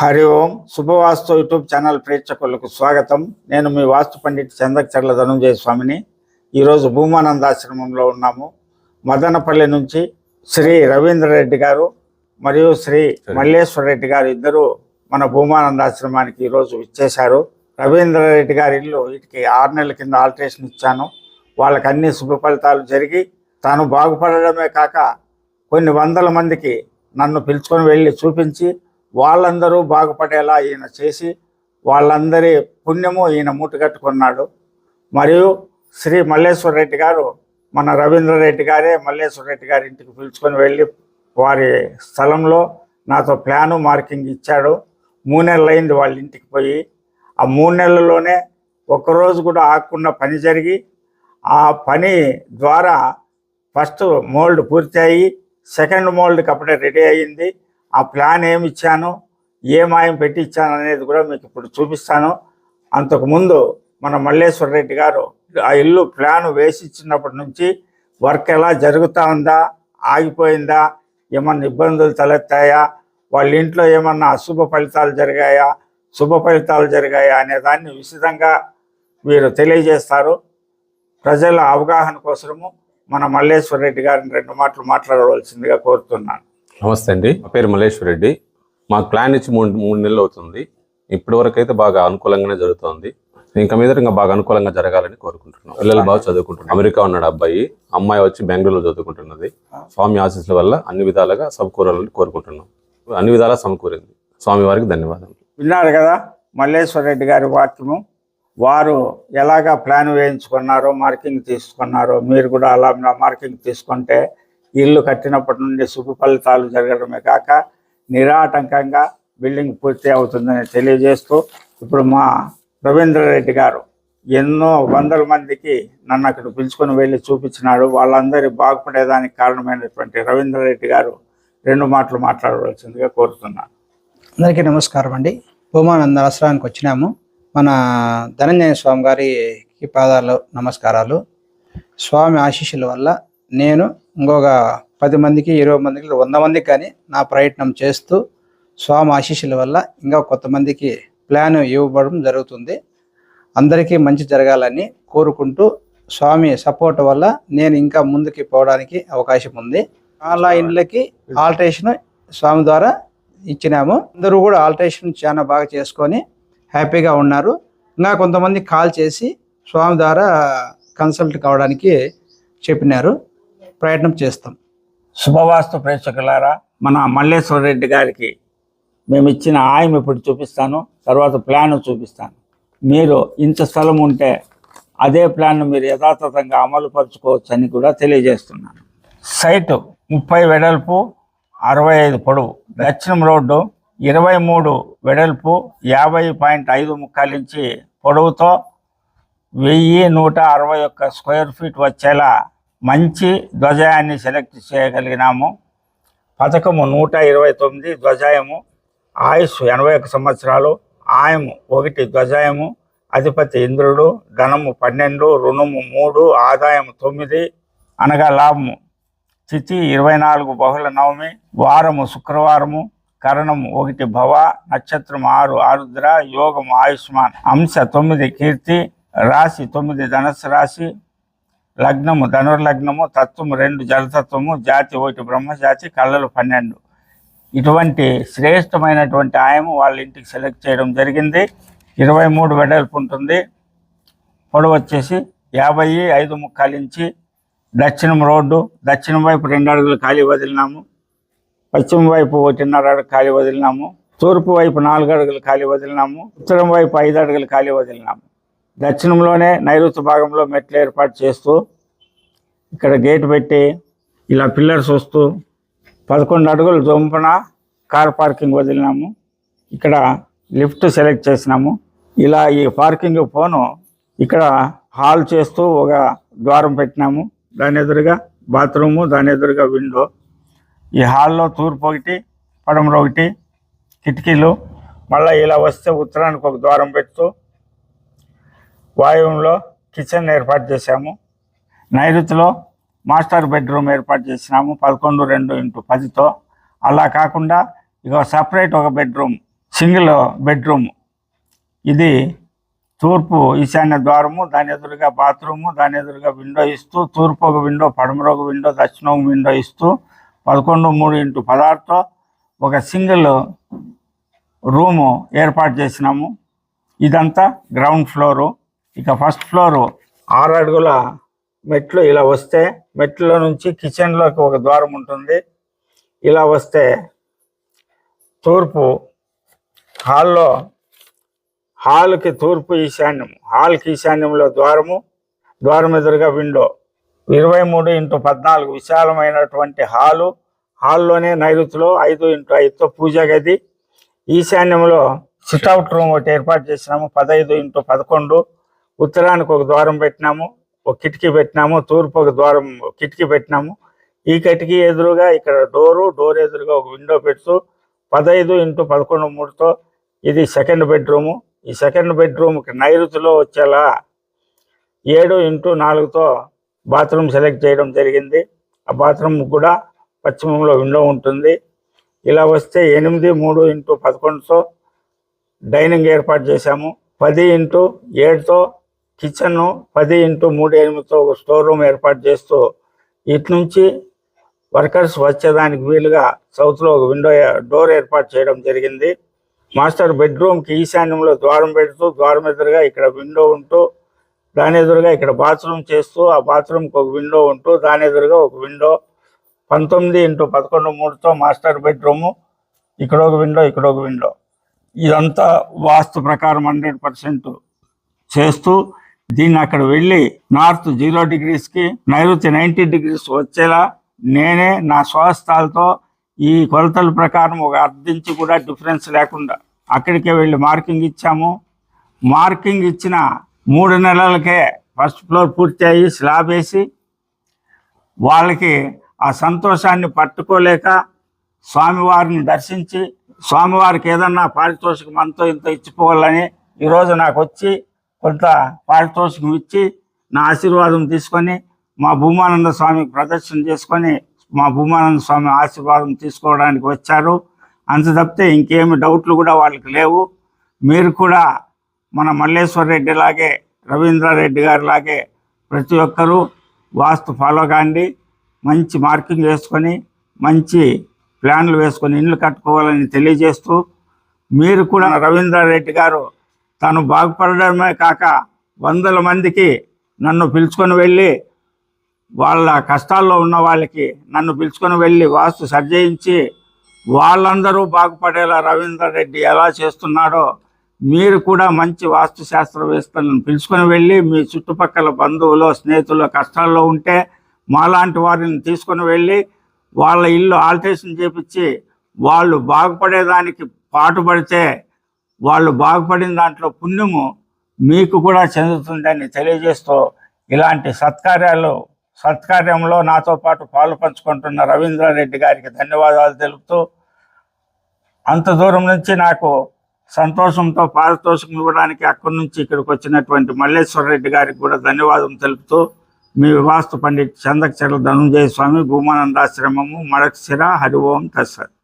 Hari Om శుభవాస్తు YouTube channel ప్రేక్షకులకు స్వాగతం. నేను మీ వాస్తు పండిట్ చందకచర్ల ధనుంజయ స్వామిని. ఈరోజు భూమానందాశ్రమంలో ఉన్నాము. మదనపల్లి నుంచి శ్రీ రవీంద్ర రెడ్డి గారు మరియు శ్రీ మల్లేశ్వర రెడ్డి గారు ఇద్దరు మన భూమానందాశ్రమానికి ఈరోజు ఇచ్చేశారు రవీంద్ర రెడ్డి గారి ఇల్లు వీటికి ఆరు నెలల కింద ఆల్టరేషన్ ఇచ్చాను. వాళ్ళకి అన్ని శుభ ఫలితాలు జరిగి తాను బాగుపడడమే కాక కొన్ని వందల మందికి నన్ను పిలుచుకొని వెళ్ళి చూపించి వాళ్ళందరూ బాగుపడేలా ఈయన చేసి వాళ్ళందరి పుణ్యము ఈయన మూటగట్టుకున్నాడు మరియు శ్రీ మల్లేశ్వర రెడ్డి గారు మన రవీంద్ర రెడ్డి గారే మల్లేశ్వర రెడ్డి గారి ఇంటికి పిలుచుకొని వెళ్ళి వారి స్థలంలో నాతో ప్లాను మార్కింగ్ ఇచ్చాడు. మూడు నెలలు అయింది వాళ్ళ ఇంటికి పోయి. ఆ మూడు నెలల్లోనే ఒక్కరోజు కూడా ఆగకుండా పని జరిగి ఆ పని ద్వారా ఫస్ట్ మోల్డ్ పూర్తి అయ్యి సెకండ్ మోల్డ్కి అప్పుడే రెడీ అయ్యింది. ఆ ప్లాన్ ఏమి ఇచ్చాను ఏ మాయం పెట్టి ఇచ్చాను అనేది కూడా మీకు ఇప్పుడు చూపిస్తాను. అంతకుముందు మన మల్లేశ్వర రెడ్డి గారు ఆ ఇల్లు ప్లాన్ వేసి ఇచ్చినప్పటి నుంచి వర్క్ ఎలా జరుగుతూ ఉందా ఆగిపోయిందా ఏమన్నా ఇబ్బందులు తలెత్తాయా వాళ్ళ ఇంట్లో ఏమన్నా అశుభ ఫలితాలు జరిగాయా శుభ ఫలితాలు జరిగాయా అనే దాన్ని విశదంగా వీరు తెలియజేస్తారు. ప్రజల అవగాహన కోసము మన మల్లేశ్వర రెడ్డి గారిని రెండు మాటలు మాట్లాడవలసిందిగా కోరుతున్నాను. నమస్తే అండి. మా పేరు మల్లేశ్వర్ రెడ్డి మాకు ప్లాన్ ఇచ్చి మూడు మూడు నెలలు అవుతుంది. ఇప్పటి వరకు అయితే బాగా అనుకూలంగానే జరుగుతోంది. ఇంకా మీద ఇంకా బాగా అనుకూలంగా జరగాలని కోరుకుంటున్నాం. పిల్లలు బాగా చదువుకుంటున్నారు. అమెరికా ఉన్నాడు అబ్బాయి. అమ్మాయి వచ్చి బెంగళూరులో చదువుకుంటున్నది. స్వామి ఆశీస్సుల వల్ల అన్ని విధాలుగా సమకూరాలని కోరుకుంటున్నాం. అన్ని విధాలా సమకూరింది. స్వామి వారికి ధన్యవాదాలు విన్నారు కదా మల్లేశ్వర రెడ్డి గారి వాక్యము. వారు ఎలాగా ప్లాన్ వేయించుకున్నారో మార్కింగ్ తీసుకున్నారో మీరు కూడా అలా మార్కింగ్ తీసుకుంటే ఇల్లు కట్టినప్పటి నుండి శుభ ఫలితాలు జరగడమే కాక నిరాటంకంగా బిల్డింగ్ పూర్తి అవుతుందని తెలియజేస్తూ ఇప్పుడు మా రవీంద్ర రెడ్డి గారు ఎన్నో వందల మందికి నన్ను అక్కడ పిలుచుకొని వెళ్ళి చూపించినాడు. వాళ్ళందరి బాగుపడేదానికి కారణమైనటువంటి రవీంద్ర రెడ్డి గారు రెండు మాటలు మాట్లాడవలసిందిగా కోరుతున్నాను. అందరికీ నమస్కారం అండి. భూమానంద ఆశ్రమానికి వచ్చినాము. మన ధనంజయ స్వామి గారికి పాదాలు నమస్కారాలు. స్వామి ఆశీస్సుల వల్ల నేను ఇంకొక పది మందికి ఇరవై మందికి వంద మందికి కానీ నా ప్రయత్నం చేస్తూ స్వామి ఆశీస్సుల వల్ల ఇంకా కొంతమందికి ప్లాన్ ఇవ్వబడడం జరుగుతుంది. అందరికీ మంచి జరగాలని కోరుకుంటూ స్వామి సపోర్ట్ వల్ల నేను ఇంకా ముందుకి పోవడానికి అవకాశం ఉంది. చాలా ఇండ్లకి ఆల్టరేషన్ స్వామి ద్వారా ఇచ్చినాము. అందరూ కూడా ఆల్టరేషన్ చాలా బాగా చేసుకొని హ్యాపీగా ఉన్నారు. ఇంకా కొంతమంది కాల్ చేసి స్వామి ద్వారా కన్సల్ట్ కావడానికి చెప్పినారు. ప్రయత్నం చేస్తాం. శుభవాస్తు ప్రేక్షకులారా మన మల్లేశ్వర రెడ్డి గారికి మేము ఇచ్చిన ఆయం ఇప్పుడు చూపిస్తాను తర్వాత ప్లాన్ చూపిస్తాను. మీరు ఇంత స్థలం ఉంటే అదే ప్లాన్ను మీరు యథాతథంగా అమలుపరుచుకోవచ్చు అని కూడా తెలియజేస్తున్నాను. సైటు ముప్పై వెడల్పు అరవై ఐదు పొడవు. దక్షిణం రోడ్డు ఇరవై మూడు వెడల్పు యాభై పాయింట్ ఐదు ముక్కాల నుంచి పొడవుతో వెయ్యి నూట అరవై ఒక్క స్క్వేర్ ఫీట్ వచ్చేలా మంచి ధ్వజాయాన్ని సెలెక్ట్ చేయగలిగినాము. పథకము నూట ఇరవై తొమ్మిది ధ్వజాయము ఆయుష్ ఎనభై ఒక సంవత్సరాలు ఆయము ఒకటి ధ్వజాయము అధిపతి ఇంద్రుడు ధనము పన్నెండు రుణము మూడు ఆదాయము తొమ్మిది అనగా లాభము. తిథి ఇరవై నాలుగు బహుళ నవమి వారము శుక్రవారము కరణము ఒకటి భవ నక్షత్రం ఆరు ఆరుద్ర యోగము ఆయుష్మాన్. అంశ తొమ్మిది కీర్తి రాశి తొమ్మిది ధనస్సు రాశి లగ్నము ధనుర్లగ్నము తత్వము రెండు జలతత్వము జాతి ఒకటి బ్రహ్మజాతి కళ్ళలు పన్నెండు. ఇటువంటి శ్రేష్టమైనటువంటి ఆయము వాళ్ళ ఇంటికి సెలెక్ట్ చేయడం జరిగింది. ఇరవై మూడు వెడల్పు ఉంటుంది. పొడవు వచ్చేసి యాభై ఐదు ముక్కాలు ఇంచి దక్షిణం రోడ్డు. దక్షిణం వైపు రెండు అడుగులు ఖాళీ వదిలినాము. పశ్చిమ వైపు ఒకటిన్నర అడుగు ఖాళీ వదిలినాము. తూర్పు వైపు నాలుగు అడుగులు ఖాళీ వదిలినాము. ఉత్తరం వైపు ఐదు అడుగులు ఖాళీ వదిలినాము. దక్షిణంలోనే నైరుతి భాగంలో మెట్లు ఏర్పాటు చేస్తూ ఇక్కడ గేట్ పెట్టి ఇలా పిల్లర్స్ వస్తూ పదకొండు అడుగులు జొంపున కార్ పార్కింగ్ వదిలినాము. ఇక్కడ లిఫ్ట్ సెలెక్ట్ చేసినాము. ఇలా ఈ పార్కింగ్ పోను ఇక్కడ హాల్ చేస్తూ ఒక ద్వారం పెట్టినాము. దాని ఎదురుగా బాత్రూము దాని ఎదురుగా విండో. ఈ హాల్లో తూర్పు ఒకటి పడమర ఒకటి కిటికీలు. మళ్ళీ ఇలా వస్తే ఉత్తరానికి ఒక ద్వారం పెడుతూ వాయువులో కిచెన్ ఏర్పాటు చేశాము. నైరుతిలో మాస్టర్ బెడ్రూమ్ ఏర్పాటు చేసినాము పదకొండు రెండు ఇంటూ పదితో. అలా కాకుండా ఇక సపరేట్ ఒక బెడ్రూమ్ సింగిల్ బెడ్రూమ్. ఇది తూర్పు ఈశాన్య ద్వారము దాని ఎదురుగా బాత్రూము దాని ఎదురుగా విండో ఇస్తూ తూర్పు ఒక విండో పడమర ఒక విండో దక్షిణం ఒక విండో ఇస్తూ పదకొండు మూడు ఇంటూ పదార్థం ఒక సింగిల్ రూము ఏర్పాటు చేసినాము. ఇదంతా గ్రౌండ్ ఫ్లోరు. ఇక ఫస్ట్ ఫ్లోర్ ఆరు అడుగుల మెట్లు ఇలా వస్తే మెట్ల నుంచి కిచెన్లోకి ఒక ద్వారం ఉంటుంది. ఇలా వస్తే తూర్పు హాల్లో హాల్కి తూర్పు ఈశాన్యం హాల్కి ఈశాన్యంలో ద్వారము ద్వారం ఎదురుగా విండో. ఇరవై మూడు ఇంటూ పద్నాలుగు విశాలమైనటువంటి హాలు. హాల్లోనే నైరుతిలో ఐదు ఇంటూ ఐదుతో పూజా గది. ఈశాన్యంలో సిట్అవుట్ రూమ్ ఒకటి ఏర్పాటు చేసినాము పదహైదు ఇంటూ పదకొండు. ఉత్తరానికి ఒక ద్వారం పెట్టినాము ఒక కిటికీ పెట్టినాము తూర్పు ఒక ద్వారం కిటికీ పెట్టినాము. ఈ కిటికీ ఎదురుగా ఇక్కడ డోరు డోర్ ఎదురుగా ఒక విండో పెడుతూ పదహైదు ఇంటూ పదకొండు మూడుతో ఇది సెకండ్ బెడ్రూము. ఈ సెకండ్ బెడ్రూమ్కి నైరుతిలో వచ్చేలా ఏడు ఇంటూ నాలుగుతో బాత్రూమ్ సెలెక్ట్ చేయడం జరిగింది. ఆ బాత్రూమ్ కూడా పశ్చిమంలో విండో ఉంటుంది. ఇలా వస్తే ఎనిమిది మూడు ఇంటూ పదకొండుతో డైనింగ్ ఏర్పాటు చేశాము. పది ఇంటూ ఏడుతో కిచెన్ పది ఇంటూ మూడు ఎనిమిదితో ఒక స్టోర్ రూమ్ ఏర్పాటు చేస్తూ ఇటు నుంచి వర్కర్స్ వచ్చేదానికి వీలుగా సౌత్లో ఒక విండో డోర్ ఏర్పాటు చేయడం జరిగింది. మాస్టర్ బెడ్రూమ్కి ఈశాన్యంలో ద్వారం పెడుతూ ద్వారం ఎదురుగా ఇక్కడ విండో ఉంటూ దాని ఎదురుగా ఇక్కడ బాత్రూమ్ చేస్తూ ఆ బాత్రూమ్కి ఒక విండో ఉంటూ దాని ఎదురుగా ఒక విండో. పంతొమ్మిది ఇంటూ పదకొండు మూడుతో మాస్టర్ బెడ్రూము. ఇక్కడ ఒక విండో ఇక్కడ ఒక విండో. ఇదంతా వాస్తు ప్రకారం హండ్రెడ్ పర్సెంట్ చేస్తూ దీన్ని అక్కడ వెళ్ళి నార్త్ జీరో డిగ్రీస్కి నైరుతి నైంటీ డిగ్రీస్ వచ్చేలా నేనే నా స్వస్థాలతో ఈ కొలతల ప్రకారం ఒక అర్థించి కూడా డిఫరెన్స్ లేకుండా అక్కడికే వెళ్ళి మార్కింగ్ ఇచ్చాము. మార్కింగ్ ఇచ్చిన మూడు నెలలకే ఫస్ట్ ఫ్లోర్ పూర్తి అయ్యి స్లాబ్ వేసి వాళ్ళకి ఆ సంతోషాన్ని పట్టుకోలేక స్వామివారిని దర్శించి స్వామివారికి ఏదన్నా పారితోషికం అంతో ఇంత ఇచ్చిపోవాలని ఈరోజు నాకు వచ్చి కొంత పారితోషికం ఇచ్చి నా ఆశీర్వాదం తీసుకొని మా భూమానంద స్వామికి ప్రదర్శన చేసుకొని మా భూమానంద స్వామి ఆశీర్వాదం తీసుకోవడానికి వచ్చారు. అంత తప్పితే ఇంకేమి డౌట్లు కూడా వాళ్ళకి లేవు. మీరు కూడా మన మల్లేశ్వర రెడ్డి లాగే రవీంద్రారెడ్డి గారి లాగే ప్రతి ఒక్కరూ వాస్తు ఫాలో కాండి. మంచి మార్కింగ్ వేసుకొని మంచి ప్లాన్లు వేసుకొని ఇండ్లు కట్టుకోవాలని తెలియజేస్తూ మీరు కూడా రవీంద్రారెడ్డి గారు తను బాగుపడడమే కాక వందల మందికి నన్ను పిలుచుకొని వెళ్ళి వాళ్ళ కష్టాల్లో ఉన్న వాళ్ళకి నన్ను పిలుచుకొని వెళ్ళి వాస్తు సర్జయించి వాళ్ళందరూ బాగుపడేలా రవీందర్ రెడ్డి ఎలా చేస్తున్నాడో మీరు కూడా మంచి వాస్తు శాస్త్రవేత్తలను పిలుచుకొని వెళ్ళి మీ చుట్టుపక్కల బంధువులు స్నేహితులు కష్టాల్లో ఉంటే మాలాంటి వారిని తీసుకొని వెళ్ళి వాళ్ళ ఇల్లు ఆల్టరేషన్ చేపించి వాళ్ళు బాగుపడేదానికి పాటుపడితే వాళ్ళు బాగుపడిన దాంట్లో పుణ్యము మీకు కూడా చెందుతుందని తెలియజేస్తూ ఇలాంటి సత్కార్యాలు సత్కార్యంలో నాతో పాటు పాలు పంచుకుంటున్న రవీంద్రారెడ్డి గారికి ధన్యవాదాలు తెలుపుతూ అంత దూరం నుంచి నాకు సంతోషంతో పారితోషికం ఇవ్వడానికి అక్కడి నుంచి ఇక్కడికి వచ్చినటువంటి మల్లేశ్వర రెడ్డి గారికి కూడా ధన్యవాదం తెలుపుతూ మీ వివాస్తు పండిట్ చందకచర్ల ధనుంజయ స్వామి భూమానందాశ్రమము మడక్సిర హరి ఓం తస్సత్